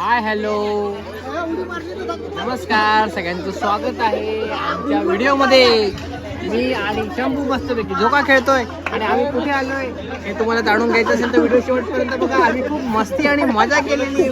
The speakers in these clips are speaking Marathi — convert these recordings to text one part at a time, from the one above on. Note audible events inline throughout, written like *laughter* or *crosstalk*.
Hi hello. नमस्कार सगळ्यांचं स्वागत आहे आमच्या व्हिडिओमध्ये. मी आणि शंभू मस्तपैकी झोका खेळतोय आणि आम्ही कुठे आलोय हे तुम्हाला जाणून घ्यायचं असेल तर व्हिडिओ शेवटपर्यंत बघा. आम्ही खूप मस्ती आणि मजा केलेली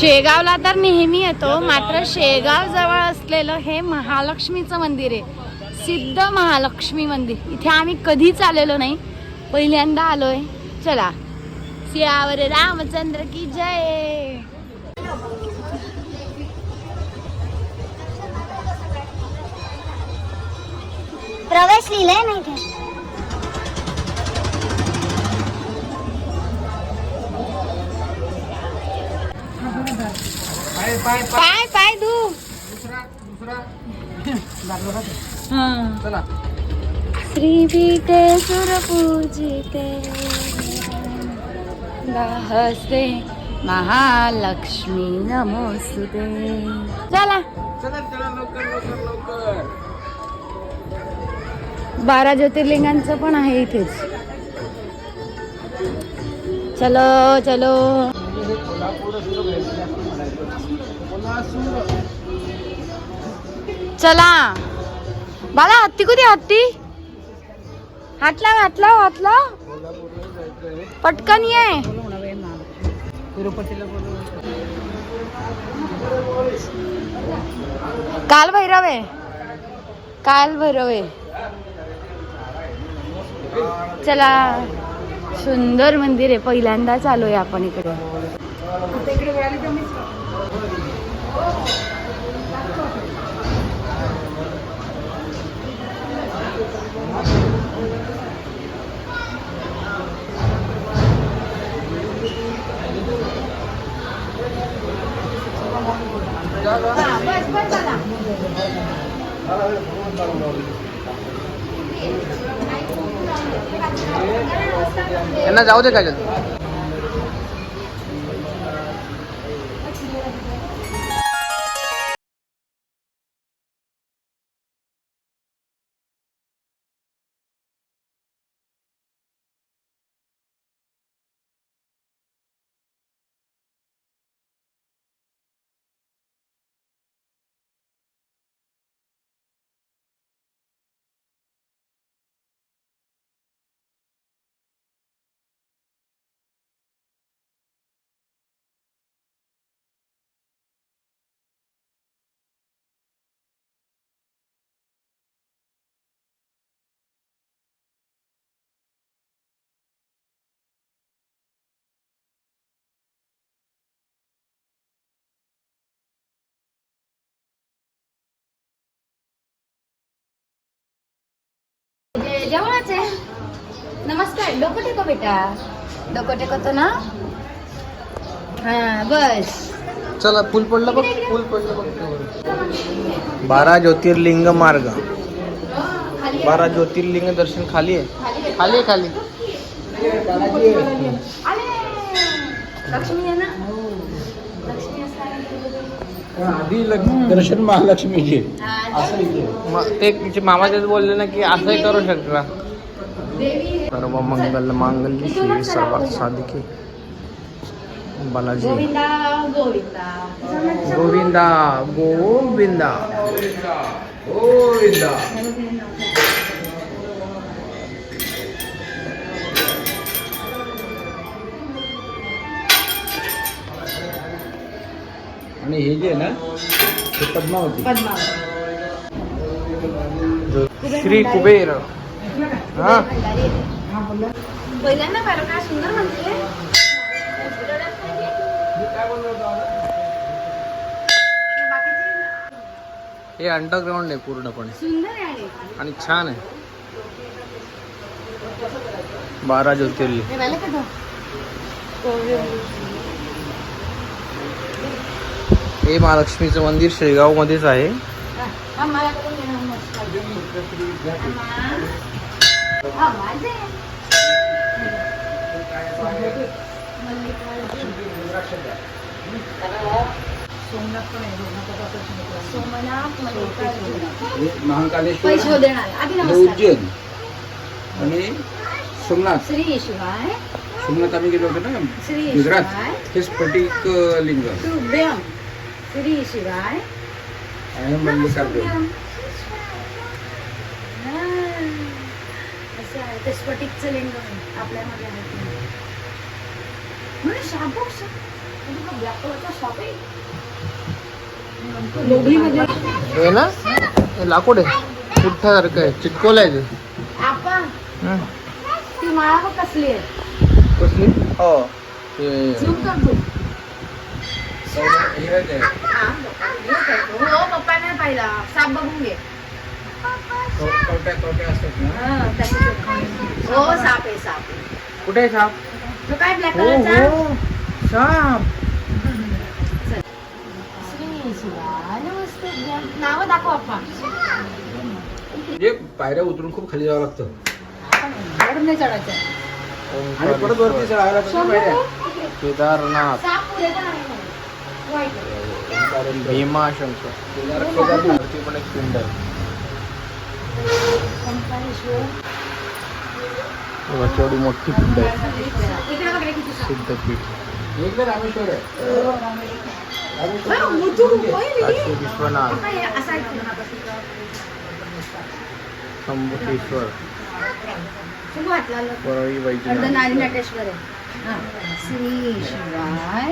शेगावला तर नेहमी येतो मात्र शेगाव जवळ असलेलं हे महालक्ष्मीचं मंदिर आहे. सिद्ध महालक्ष्मी मंदिर. इथे आम्ही कधीच आलेलो नाही. पहिल्यांदा आलोय. चला. सियावर रामचंद्र की जय. प्रवेश लिहिलंय नाही ते पाय पाय धू. दुसरा दुसरा. चला. श्री पीठे सुर पूजिते। हस्ते महालक्ष्मी नमोस्तुते। चला। चला चला लवकर लवकर लवकर. बारा ज्योतिर्लिंगांचं पण आहे इथेच. चलो चलो. चला. बाला हत्ती कुठे हत्ती? हात लाव हात लाव हात लाव पटकन ये. काल भैरव. आहे काल भैरव. आहे चला सुंदर मंदिर आहे. पहिल्यांदाच आलोय आपण इकडे. त्यांना जाऊ दे काय जवळच आहे नमस्कार डोकं टेको बेटा डोकं टेकतो ना हा बस चला पूल पडलं बघ पूल पडलं बघ बारा ज्योतिर्लिंग मार्ग बारा ज्योतिर्लिंग दर्शन खाली आहे खाली आहे खाली आले लक्ष्मी आहे ना लक्ष्मी आधी दर्शन महालक्ष्मीचे. हा, म- ते तिचे मामा तेच बोलले ना की असंही करू शकता. देवी. सर्व मंगल मांगल्य श्री सर्व साधिके. बालाजी. गोविंदा. गोविंदा गोविंदा. आणि हे जे ना ते पद्मावती. पद्मावती. श्री कुबेर. हा? पहिल्यांदा बरं काय सुंदर म्हणते. हे अंडरग्राऊंड आहे पूर्णपणे. आणि छान आहे. बारा ज्योतिर्लिंग हे झालं का तो हे महालक्ष्मीचं मंदिर शेगाव मध्येच आहे हा मला करून दे ना हा, माझे. सोमनाथ मल्लिकार्जुन महाकालेश्वर. पैसे देणार आधी हे नमस्कार उज्जैन आणि सोमनाथ. श्री शिवाय. सोमनाथ आम्ही गेलो होतो ना. श्री गुजरात. हे स्फटिक लिंग. श्री शिवाय आहे मल्लिकार्जुन हा. असं आहे ते स्फटिकचं लिंग आपल्यामध्ये आहे. म्हणजे शाबू श- म्हणजे मग black color चा शाबू आहे. हे ना? हे लाकूड आहे. पुठ्ठासारखं आहे चिटकोल आहे ते. आपण? हं. ती माळा कसली आहे? कसली? हो. ते झूम कर पप्पा नाही पाहिला साप बघून घे हो साप आहे. साप कुठे आहे साप तो काय ब्लॅक हो कलरचा साप नाव दाखव म्हणजे पायऱ्या उतरून खूप खाली जावं लागतं नाही चढायचं आणि परत वरती चढायला लागतं पायऱ्या केदारनाथ साप पुढे पण आहे म्हणे. वाईट. भीमा शंकर वरती पण एक पिंड आहे ओंकारेश्वर. बघा, केवढी मोठी पिंड आहे इकडे बघ रे किती साप. सिद्धपीठ एकदा रामेश्वर आहे हा, मोठू होय रे. काशी विश्वनाथ पप्पा, हे असं आहे तुला आता. त्र्यंबकेश्वर शंभू हात लावला. परळी वैजनाथ अर्धनारी नटेश्वर आहे हा. श्री शिवाय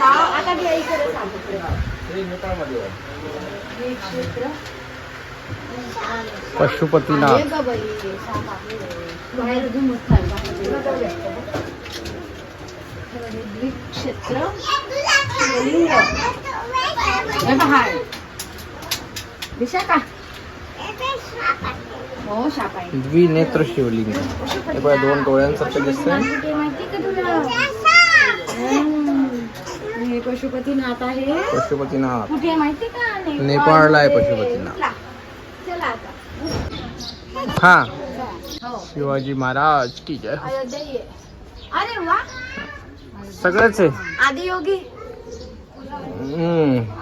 आता इकडे पशुपतीनाथ. क्षेत्र. द्विनेत्र शिवलिंग हे दोन डोळ्यांसारखं दिसतंय. हे पशुपतीनाथ आहे. पशुपतीनाथ. कुठे माहिती का? नेपाळला आहे. पशुपतीनाथ. चला. आता. हा. हो. शिवाजी महाराज की जय. अयोध्या ये. अरे वा. सगळंच आहे. आदियोगी.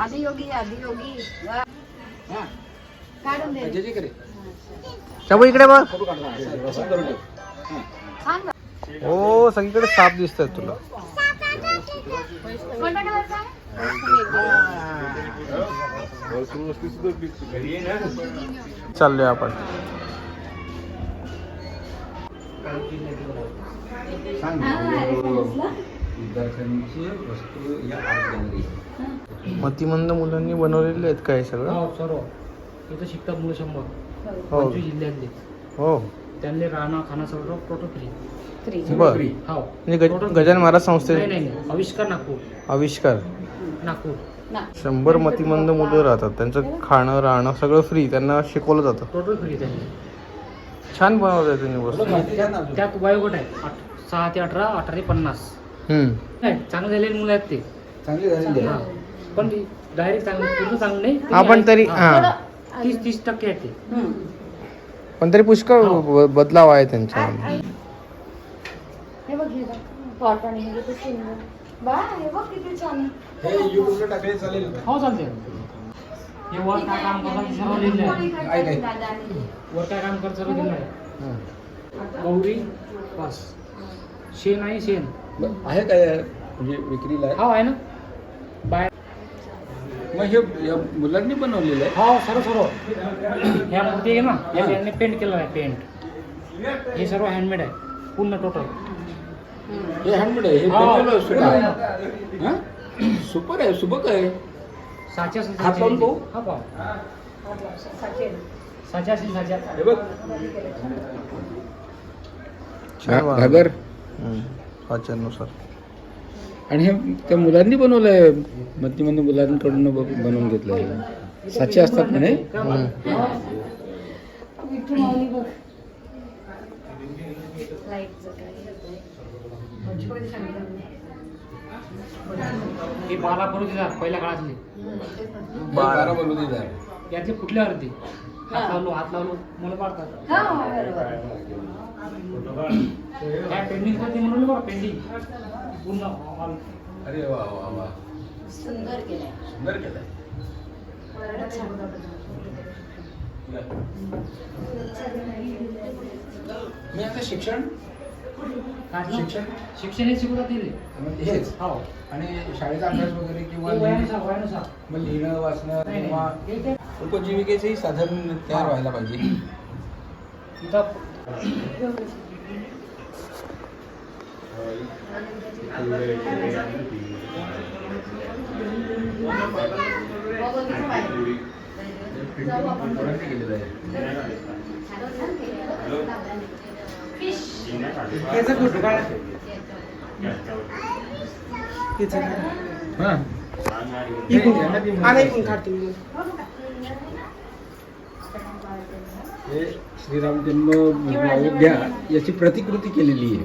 आदियोगी आदियोगी. काढून दे. शाबू इकडे बघ. हो सगळीकडे साप दिसतात तुला. चाललोय आपण. मतिमंद मुलांनी बनवलेले आहेत काय सगळं? हो सर्व. इथं शिकतात मुलं शंभर. हो. पंचवीस जिल्ह्यातले. हो. त्यांनी राहणं खाणं सगळं टोटल फ्री फ्री बर हो. म्हणजे गज- गजानन महाराज नाही संस्थे नाही नाही. आविष्कार नागपूर. आविष्कार. नागपूर. ना. शंभर मतिमंद मुलं राहतात. त्यांचं खाणं राहणं सगळं फ्री त्यांना शिकवलं जातं. टोटल फ्री त्यांनी. छान बनवलंय त्यांनी वस्तू. त्यात वयोगट आहे. आठ- सहा ते अठरा अठरा ते पन्नास. हम्म. नाही चांगले झालेली मुलं आहेत ते. हा. आहे पण डायरेक्ट चांगलं पूर्ण चांगलं नाही हा पण तरी हा. हा. तीस तीस टक्के आहेत ते. पण तरी पुष्कळ ब- बदलाव आहे त्यांच्या. हे बघ हे बघ. कॉटन हे किती सुंदर बा हे बघ किती छान. हे युट्यूबला टाकले चालेल हो चालते हे वर काय काम करतात सर्व लिहिलं आहे. ऐक ऐक. दादाने. वर काय काम करतात सर्व लिहिलं आहे. गौरी बस. शेण आहे शेण. आहे काय म्हणजे विक्रीला आहे? हा आहे ना. बाय. मग हे या मुलांनी बनवलेलं आहे? हो सर्व सर्व. ह्या मूर्ती आहे ना. या यांनी पेंट केलेलं आहे पेंट हे सर्व हँडमेड आहे. पूर्ण टोटल हे हँडमेड आहे हे हा. बनवलं सुद्धा हा? सुपर आहे सुबक आहे. साच्या असेल हात लावून पाहू? हा पाहू. साच्या हे बघ. बनवलं. घागर. आणि हे त्या मुलांनी बनवलंय. मतिमंद मुलांकडून ब- बनवून घेतलंय. साचे असतात म्हणे हम्म. विठू माऊली बघ लाईटचं हे बारा बरोबर पहिल्या काळातले. बारा बलुतेदार. यातले कुठले होते हात लावलो हात लावलो मुलं पाडतात काय पेंडिंग करते म्हणून बघा पेंडिंग पूर्ण. अरे वा वा वा. सुंदर केलंय. सुंदर केलंय. मी आता शिक्षण? शिक्षण? शिक्षण हे शिकवतात दिले म्हणजे हेच. हो. आणि शाळेचा अभ्यास वगैरे किंवा मग लिहिणं वाचणं नाही, किंवा उपजीविकेचेही साधन तयार व्हायला पाहिजे. केलेलं आहे हा हे श्रीराम जन्म अयोध्या याची प्रतिकृती केलेली आहे.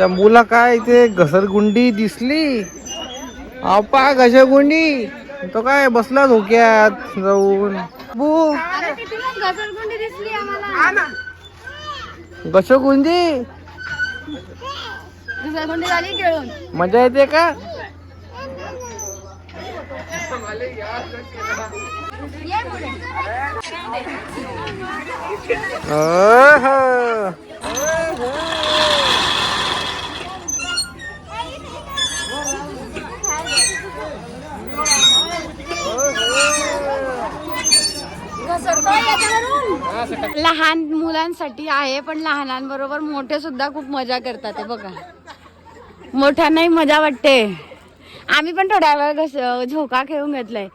रुपये शंभूला काय ते घसरगुंडी दिसली? आपा घसरगुंडी. तो काय बसला धोक्यात जाऊन. बू. घसरगुंडी दिसली आम्हाला. घसरगुंडी? घसरगुंडी झाली खेळून. मजा येते का? अहं. लहान मुलांसाठी आहे पण लहानांबरोबर मोठे सुद्धा खूप मजा करतात बघा. मोठ्यांनाही मजा वाटते. आम्ही पण थोड्या वेळ घस- झोका खेळून घेतलाय.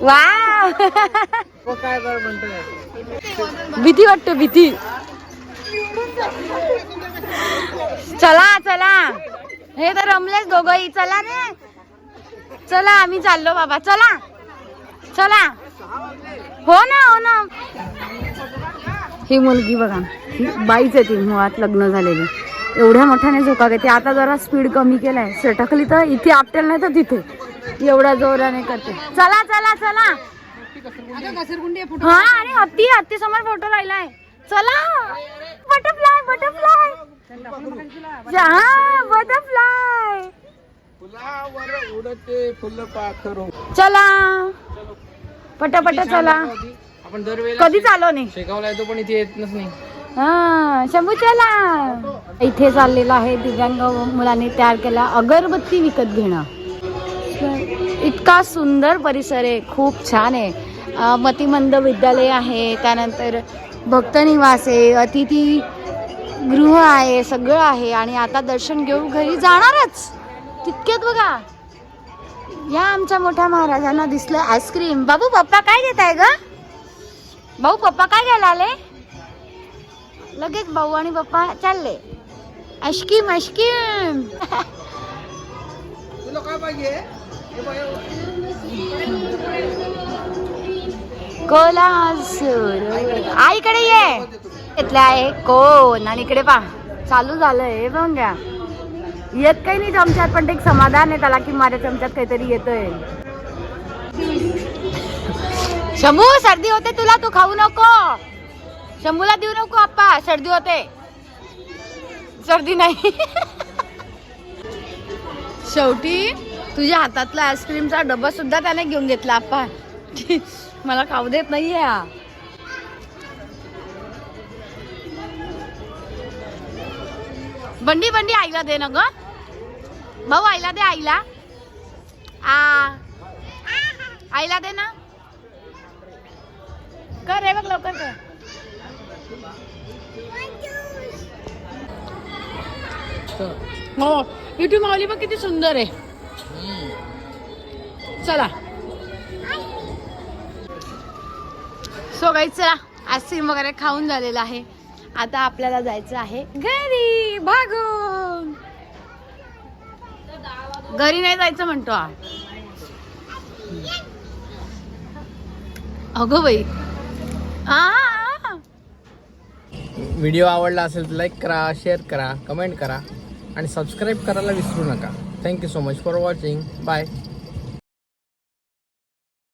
वा भीती वाटते भीती. चला चला. हे तर रमलेच दोघही. चला रे. चला आम्ही चाललो बाबा. चला. चला. हो ना हो ना. ही मुलगी बघा. बाईच आहे ती मुळात लग्न झालेली. एवढ्या मोठ्याने झोका घेते. आता जरा स्पीड कमी केलाय. सटकली तर इथे आपटेल नाही तर तिथे. एवढ्या जोराने करते. चला चला चला. हा आणि हत्ती हत्ती समोर फोटो राहिलाय चला. बटरफ्लाय बटरफ्लाय हा बटरफ्लाय फुलावर उडते फुल पाखरू चला. पटापट चला. आपण दरवेळेला कधी चालव नाही. शेगावला येतो पण इथे येतच नाही हा शंभू चला. इथे चाललेलं आहे दिव्यांग मुलांनी तयार केला अगरबत्ती विकत घेणं. इतका सुंदर परिसर आहे खूप छान आहे. मतिमंद विद्यालय आहे त्यानंतर भक्तनिवास आहे अतिथी गृह आहे सगळं आहे. आणि आता दर्शन घेऊन घरी जाणारच. तितक्यात बघा. या आमच्या मोठ्या महाराजांना दिसलं आईस्क्रीम बाबू पप्पा काय देत आहे ग? भाऊ पप्पा काय घ्यायला आले? लगेच भाऊ आणि पप्पा चालले. आईस्क्रीम आईस्क्रीम *laughs* तुला काय पाहिजे? कोल्हासूर आईकडे ये. घेतलं आहे कोण? आणि इकडे पा चालू झालंय हे बघ घ्या. येत काही नाही चमच्यात पण ते एक समाधान आहे त्याला की माझ्या चमच्यात काहीतरी येतंय. शंभू सर्दी होते तुला तू खाऊ नको. शंभूला देऊ नको आप्पा. सर्दी होते. सर्दी नाही. शेवटी तुझ्या हातातला आईस्क्रीमचा डबा सुद्धा त्याने घेऊन घेतला आप्पा. मला खाऊ देत नाहीये हा. बंडी बंडी आईला दे ना ग. भाऊ आईला दे आईला आ आईला दे ना कर रे बघ लवकर कर हो इथे माऊली बघ किती सुंदर आहे. चला. सो गाईज चला आज सीम वगैरे खाऊन झालेला आहे. आता आपल्याला जायचं आहे घरी. भागून घरी नाही जायचं म्हणतो हा. अगो बाई. आ व्हिडिओ आवडला असेल तर लाईक करा शेअर करा कमेंट करा आणि सबस्क्राईब करायला विसरू नका. Thank you so much for watching bye